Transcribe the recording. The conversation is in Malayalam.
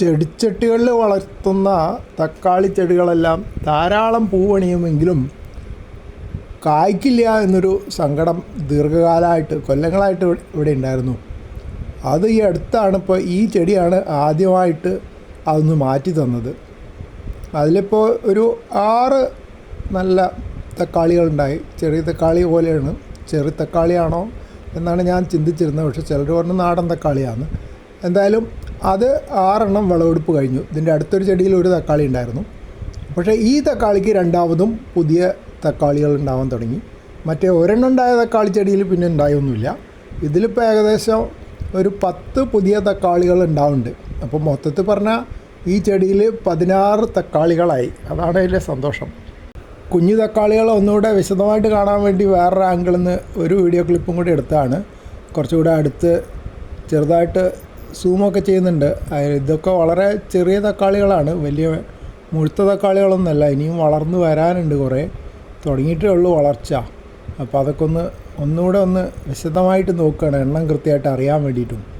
ചെടിച്ചട്ടികളിൽ വളർത്തുന്ന തക്കാളി ചെടികളെല്ലാം ധാരാളം പൂവണിയുമെങ്കിലും കായ്ക്കില്ല എന്നൊരു സങ്കടം ദീർഘകാലമായിട്ട് കൊല്ലങ്ങളായിട്ട് ഇവിടെ- ഉണ്ടായിരുന്നു. അത് ഈ അടുത്താണ് ഇപ്പോൾ ഈ ചെടിയാണ് ആദ്യമായിട്ട് അതൊന്ന് മാറ്റി തന്നത്. അതിലിപ്പോൾ ഒരു ആറ് നല്ല തക്കാളികളുണ്ടായി. ചെറിയ തക്കാളി പോലെയാണ്. ചെറിയ തക്കാളിയാണോ എന്നാണ് ഞാൻ ചിന്തിച്ചിരുന്നത്. പക്ഷേ ചിലർ പറഞ്ഞ നാടൻ തക്കാളിയാണ്. എന്തായാലും അത് ആറെണ്ണം വിളവെടുപ്പ് കഴിഞ്ഞു. ഇതിന്റെ അടുത്തൊരു ചെടിയിൽ ഒരു തക്കാളി ഉണ്ടായിരുന്നു. പക്ഷേ ഈ തക്കാളിക്ക് രണ്ടാമതും പുതിയ തക്കാളികൾ ഉണ്ടാവാൻ തുടങ്ങി. മറ്റേ ഒരെണ്ണം ഉണ്ടായ തക്കാളി ചെടിയിൽ പിന്നെ ഉണ്ടായൊന്നുമില്ല. ഇതിലിപ്പോൾ ഏകദേശം ഒരു പത്ത് പുതിയ തക്കാളികൾ ഉണ്ടാവുന്നുണ്ട്. അപ്പോൾ മൊത്തത്തിൽ പറഞ്ഞാൽ ഈ ചെടിയിൽ പതിനാറ് തക്കാളികളായി. അതാണ് അതിന്റെ സന്തോഷം. കുഞ്ഞു തക്കാളികൾ ഒന്നുകൂടെ വിശദമായിട്ട് കാണാൻ വേണ്ടി വേറൊരു ആംഗിളിൽ നിന്ന് ഒരു വീഡിയോ ക്ലിപ്പും കൂടി എടുത്താണ് കുറച്ചുകൂടെ അടുത്ത് ചെറുതായിട്ട് സൂമൊക്കെ ചെയ്യുന്നുണ്ട്. ഇതൊക്കെ വളരെ ചെറിയ തക്കാളികളാണ്. വലിയ മുഴുത്ത തക്കാളികളൊന്നുമല്ല. ഇനിയും വളർന്നു വരാനുണ്ട് കുറേ. തുടങ്ങിയിട്ടേ ഉള്ളൂ വളർച്ച. അപ്പോൾ അതൊക്കെ ഒന്ന് ഒന്നുകൂടെ ഒന്ന് വിശദമായിട്ട് നോക്കുകയാണ്. എണ്ണം കൃത്യമായിട്ട് അറിയാൻ വേണ്ടിയിട്ടും.